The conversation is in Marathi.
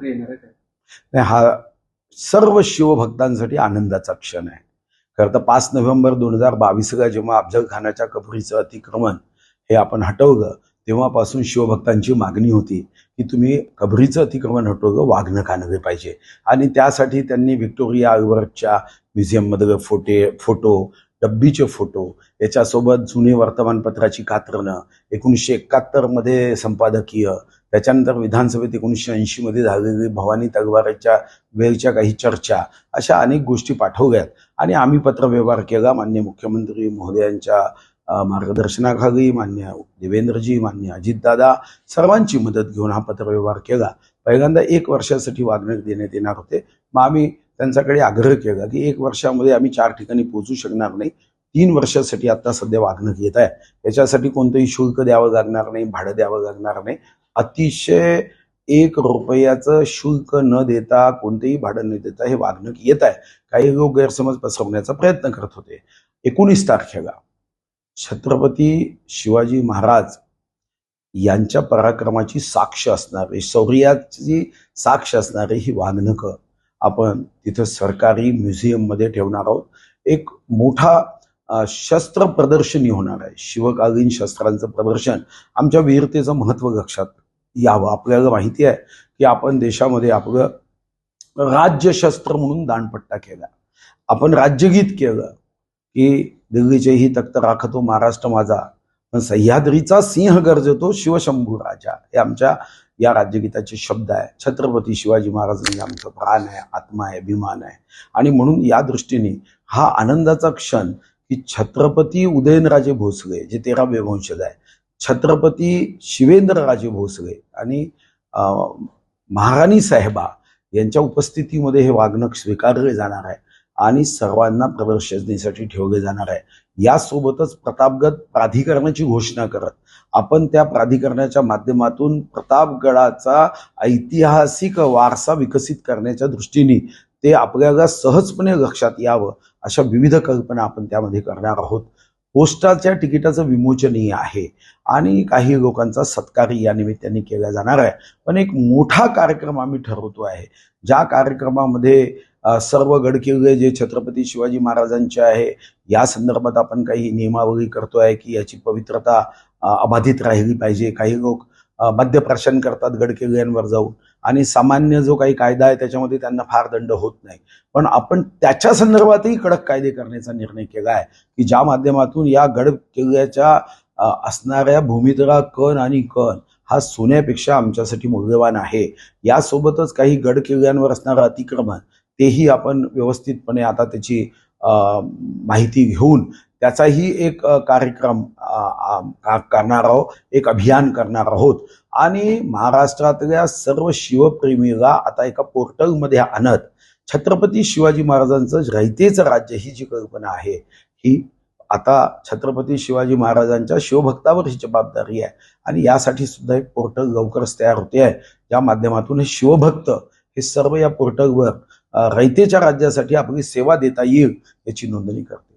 कुठे येणार आहे काय? हा सर्व शिवभक्तांसाठी आनंदाचा क्षण आहे. खरं तर पाच नोव्हेंबर दोन हजार बावीसला जेव्हा अफजल खानाच्या कबरीचं अतिक्रमण हे आपण हटवलं तेव्हापासून शिवभक्तांची मागणी होती की तुम्ही कबरीचं अतिक्रमण हटवलं वाघनं का पाहिजे. आणि त्यासाठी त्यांनी व्हिक्टोरिया अल्बर्टच्या म्युझियममधले फोटे फोटो डब्बीचे फोटो याच्यासोबत जुनी वर्तमानपत्राची कात्रणं एकोणीसशे एकाहत्तरमध्ये संपादकीय त्याच्यानंतर विधानसभेत एकोणीसशे ऐंशीमध्ये झालेली भवानी तगवारेच्या वेळच्या काही चर्चा अशा अनेक गोष्टी पाठवल्यात. आणि आम्ही पत्रव्यवहार केला. मान्य मुख्यमंत्री महोदयांच्या मार्गदर्शनाखाली मान्य देवेंद्रजी मान्य अजितदादा सर्वांची मदत घेऊन हा पत्रव्यवहार केला. पहिल्यांदा एक वर्षासाठी वागणूक देण्यात येणार होते. मग आम्ही त्यांच्याकडे आग्रह केला की एक वर्षामध्ये आम्ही चार ठिकाणी पोहोचू शकणार नाही. तीन वर्षासाठी आता सध्या वागणूक येत आहे. त्याच्यासाठी कोणतंही शुल्क द्यावं लागणार नाही भाडं द्यावं लागणार नाही. अतिशय एक रुपयाचं शुल्क न देता कोणतेही भाडं न देता हे वागणूक येत आहे. काही लोक गैरसमज पसरवण्याचा प्रयत्न करत होते. एकोणीस तारखेला छत्रपती शिवाजी महाराज यांच्या पराक्रमाची साक्ष असणारी शौर्याची साक्ष असणारी ही वाघनकं आपण तिथं सरकारी म्युझियममध्ये ठेवणार आहोत. एक मोठा शस्त्र प्रदर्शनी होणार आहे. शिवकालीन शस्त्रांचं प्रदर्शन. आमच्या वीरतेचं महत्त्व लक्षात यावं. आपल्याला माहिती आहे की आपण देशामध्ये आपलं राज्यशस्त्र म्हणून दानपट्टा केला. आपण राज्यगीत केलं की दिल्लीचे ही तख्त राखतो महाराष्ट्र माझा. पण सह्याद्रीचा सिंह गरजतो शिवशंभू राजा. हे आमच्या या राज्यगीताचे शब्द आहे. छत्रपती शिवाजी महाराज म्हणजे आमचं प्राण आहे आत्मा आहे अभिमान आहे. आणि म्हणून या दृष्टीने हा आनंदाचा क्षण की छत्रपती उदयनराजे भोसले जे तेरावे वंशज आहे छत्रपती शिवेंद्रराजे भोसले आणि अं, महाराणी साहेबा यांच्या उपस्थितीमध्ये हे वागणं स्वीकारले जाणार आहे आणि सर्वांना प्रदर्शनीसाठी ठेवले जाणार आहे. यासोबतच प्रतापगड प्राधिकरणाची घोषणा करत आपण त्या प्राधिकरणाच्या माध्यमातून प्रतापगडाचा ऐतिहासिक वारसा विकसित करण्याच्या दृष्टीने ते आपल्याला सहजपणे लक्षात यावं अशा विविध कल्पना आपण त्यामध्ये करणार आहोत. पोस्टाच्या तिकिटाचं विमोचनही आहे आणि काही लोकांचा सत्कारही या निमित्ताने केला जाणार आहे. पण एक मोठा कार्यक्रम आम्ही ठरवतो आहे. ज्या कार्यक्रमामध्ये सर्व गडकिल्ले जे छत्रपती शिवाजी महाराजांचे आहे या संदर्भात आपण काही नियमावली आहे की याची पवित्रता अबाधित राहिली पाहिजे. काही लोक मद्यप्राशन करतात गडकिल्ल्यांवर जाऊन. आणि सामान्य जो काही कायदा आहे त्याच्यामध्ये त्यांना फार दंड होत नाही. पण आपण त्याच्या संदर्भातही कडक कायदे करण्याचा निर्णय केला आहे की ज्या माध्यमातून या गड किल्ल्याच्या असणाऱ्या भूमितला कण आणि कण हा सोन्यापेक्षा आमच्यासाठी मूल्यवान आहे. यासोबतच काही गड किल्ल्यांवर असणारं अतिक्रमण तेही आपण व्यवस्थितपणे आता त्याची माहिती घेऊन त्याचाही एक कार्यक्रम करणार आहोत एक अभियान करणार आहोत. आणि महाराष्ट्रातल्या सर्व शिवप्रेमीला आता एका पोर्टलमध्ये आणत छत्रपती शिवाजी महाराजांचं रयतेचं राज्य ही जी कल्पना आहे ही आता छत्रपती शिवाजी महाराजांच्या शिवभक्तावर ही जबाबदारी आहे. आणि यासाठी सुद्धा एक पोर्टल लवकरच तयार होते आहे. ज्या माध्यमातून हे शिवभक्त हे सर्व या पोर्टलवर रयतेच्या राज्यासाठी आपली सेवा देता येईल याची नोंदणी करते.